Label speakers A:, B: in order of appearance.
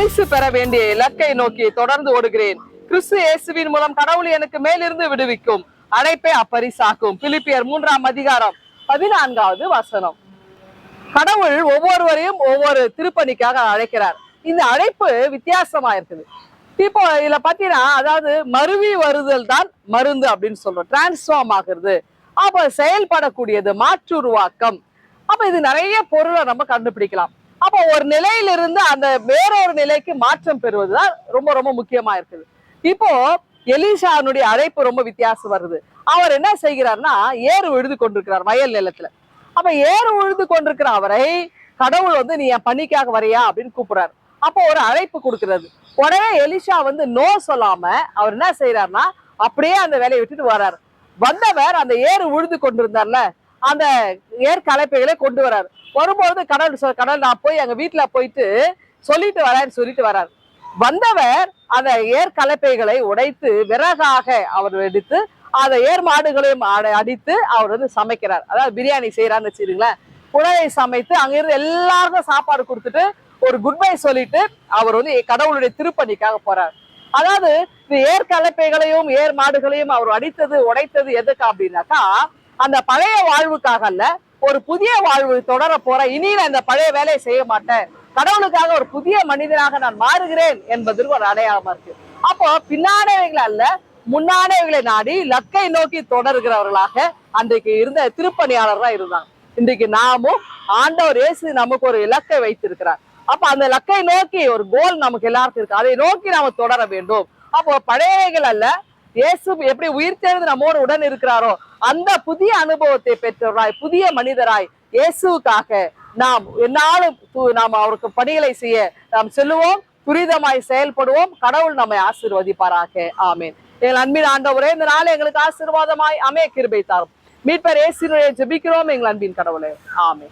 A: பரிசு பெற வேண்டிய இலக்கை நோக்கி தொடர்ந்து ஓடுகிறேன். கிறிஸ்து இயேசுவின் மூலம் கடவுள் எனக்கு மேலிருந்து விடுவிக்கும். அழைப்பை அப்பரிசாக்கும். பிலிப்பியர் மூன்றாம் அதிகாரம் பதினான்காவது வசனம். கடவுள் ஒவ்வொருவரையும் ஒவ்வொரு திருப்பணிக்காக அழைக்கிறார். இந்த அழைப்பு வித்தியாசமா இருக்குது. இப்போ இதுல பாத்தீங்கன்னா அதாவது மருவி வருதல் தான் மருந்து அப்படின்னு சொல்றோம். டிரான்ஸ்ஃபார்ம் ஆகுறது. அப்ப செயல்படக்கூடியது மாற்றுருவாக்கம். அப்ப இது நிறைய பொருளை நம்ம கண்டுபிடிக்கலாம். அப்ப ஒரு நிலையிலிருந்து அந்த வேறொரு நிலைக்கு மாற்றம் பெறுவதுதான் ரொம்ப ரொம்ப முக்கியமா இருக்குது. இப்போ எலிஷானுடைய அழைப்பு ரொம்ப வித்தியாசம் வருது. அவர் என்ன செய்கிறார்னா ஏறு உழுது கொண்டிருக்கிறார் வயல் நிலத்துல. அப்ப ஏறு உழுது கொண்டிருக்கிற அவரை கடவுள் வந்து நீ என் பணிக்காக வரையா? அப்படின்னு கூப்பிடுறாரு. அப்போ ஒரு அழைப்பு கொடுக்கிறது. உடனே எலிஷா வந்து நோ சொல்லாம அவர் என்ன செய்யறாருன்னா அப்படியே அந்த வேலையை விட்டுட்டு வர்றாரு. வந்தவர் அந்த ஏறு உழுது கொண்டிருந்தார்ல அந்த ஏர் கலப்பைகளை கொண்டு வராரு. வரும்போது கடவுள் கடல் நான் போய் எங்க வீட்டுல போயிட்டு சொல்லிட்டு வரேன்னு சொல்லிட்டு வராரு. வந்தவர் அந்த ஏர் கலப்பைகளை உடைத்து விறகாக அவர் எடுத்து அந்த ஏர் மாடுகளையும் அடித்து அவர் வந்து சமைக்கிறார். அதாவது பிரியாணி செய்யறான்னு வச்சுருங்களேன் உணவை சமைத்து அங்கிருந்து எல்லாருக்கும் சாப்பாடு கொடுத்துட்டு ஒரு குட் பை சொல்லிட்டு அவர் வந்து கடவுளுடைய திருப்பணிக்காக போறார். அதாவது இந்த ஏர் கலப்பைகளையும் ஏர் மாடுகளையும் அவர் அடித்தது உடைத்தது எதுக்கு அப்படின்னாக்கா அந்த பழைய வாழ்வுக்காக அல்ல ஒரு புதிய வாழ்வு தொடர போற இனி நான் இந்த பழைய வேலையை செய்ய மாட்டேன். கடவுளுக்காக ஒரு புதிய மனிதனாக நான் மாறுகிறேன் என்பதற்கு ஒரு அடையாளமா இருக்கு. அப்போ பின்னானவைகள் அல்ல முன்னானவைகளை நாடி லக்கை நோக்கி தொடர்கிறவர்களாக அன்றைக்கு இருந்த திருப்பணியாளர்களா இருந்தாங்க இன்றைக்கு நாமும் ஆண்டவர் இயேசு நமக்கு ஒரு இலக்கை வைத்திருக்கிறார். அப்ப அந்த இலக்கை நோக்கி ஒரு கோல் நமக்கு எல்லாருக்கும் இருக்கு. அதை நோக்கி நாம தொடர வேண்டும். அப்போ பழையவைகள் அல்ல இயேசு எப்படி உயிர் தேர்ந்து நம்மோடு உடன் இருக்கிறாரோ அந்த புதிய அனுபவத்தை பெற்றவராய் புதிய மனிதராய் இயேசுக்காக நாம் என்னாலும் நாம் அவருக்கு பணிகளை செய்ய நாம் செல்லுவோம் துரிதமாய் செயல்படுவோம். கடவுள் நம்மை ஆசீர்வதிப்பாராக. ஆமேன். எங்கள் அன்பின் ஆண்டவரே இந்த நாள் எங்களுக்கு ஆசீர்வாதமாய் அமே கிருபை தாரும். மீட்பர் ஏசினுடைய ஜெபிக்கிறோம் எங்கள் அன்பின் கடவுளே. ஆமே